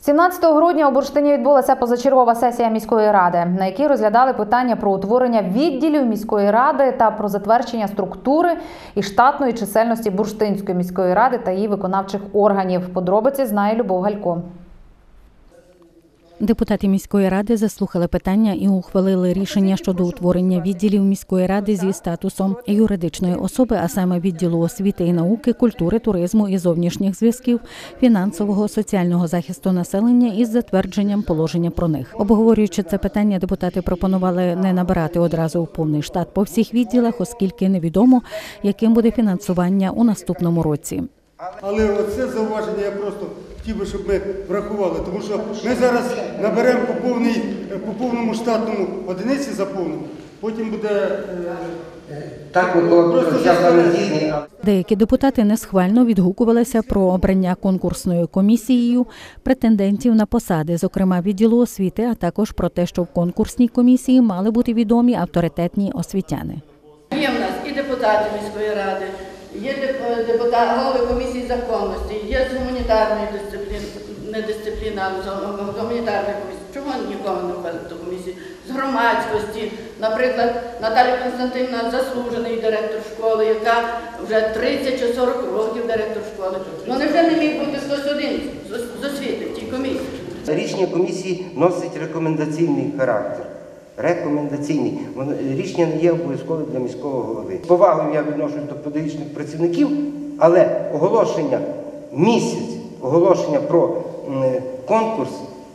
17 грудня у Бурштині відбулася позачергова сесія міської ради, на якій розглядали питання про утворення відділів міської ради та про затвердження структури і штатної чисельності Бурштинської міської ради та її виконавчих органів. Подробиці знає Любов Галько. Депутати міської ради заслухали питання і ухвалили рішення щодо утворення відділів міської ради зі статусом юридичної особи, а саме відділу освіти і науки, культури, туризму і зовнішніх зв'язків, фінансового соціального захисту населення із затвердженням положення про них. Обговорюючи це питання, депутати пропонували не набирати одразу повний штат по всіх відділах, оскільки невідомо, яким буде фінансування у наступному році. Але оце зауваження я просто хотів би, щоб ми врахували, тому що ми зараз наберемо по, по повному штатному одиниці заповнимо, потім буде е, Так, Деякі депутати несхвально відгукувалися про обрання конкурсною комісією претендентів на посади, зокрема відділу освіти, а також про те, що в конкурсній комісії мали бути відомі авторитетні освітяни. Є в нас і депутати міської ради, є деп- депутати, голови комісії законності, є з гуманітарної дисципліни, не дисципліни, а з гуманітарної комісії. Чому нікого не входить в ту комісію? З громадськості. Наприклад, Наталя Константинівна заслужений директор школи, яка вже 30 чи 40 років директор школи. Ну невже не міг бути хтось один з освіти в тій комісії? рішення комісії носить рекомендаційний характер. Рекомендаційний. Воно- Рішення не є обов'язкове для міського голови. З повагою я відношусь до педагогічних працівників, але оголошення місяць, оголошення про конкурс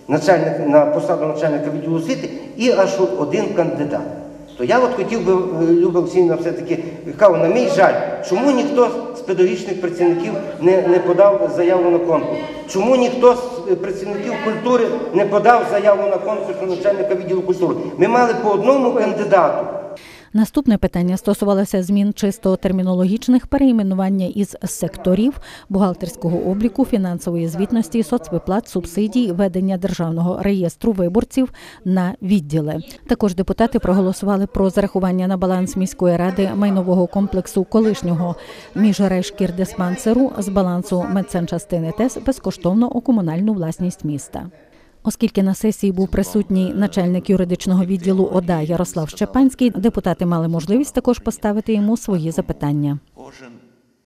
начальник, на посаду начальника відділу освіти і аж один кандидат. То я от хотів би, е, Люба Олексійовна, все-таки, на мій жаль, чому ніхто педагогічних працівників не, не подав заяву на конкурс? Чому ніхто з працівників культури не подав заяву на конкурс на начальника відділу культури? Ми мали по одному кандидату. Наступне питання стосувалося змін чисто термінологічних перейменування із секторів бухгалтерського обліку, фінансової звітності, соцвиплат, субсидій, ведення державного реєстру виборців на відділи. Також депутати проголосували про зарахування на баланс міської ради майнового комплексу колишнього міжрешкірдиспансеру з балансу медсанчастини ТЕС безкоштовно у комунальну власність міста. Оскільки на сесії був присутній начальник юридичного відділу ОДА Ярослав Щепанський, депутати мали можливість також поставити йому свої запитання.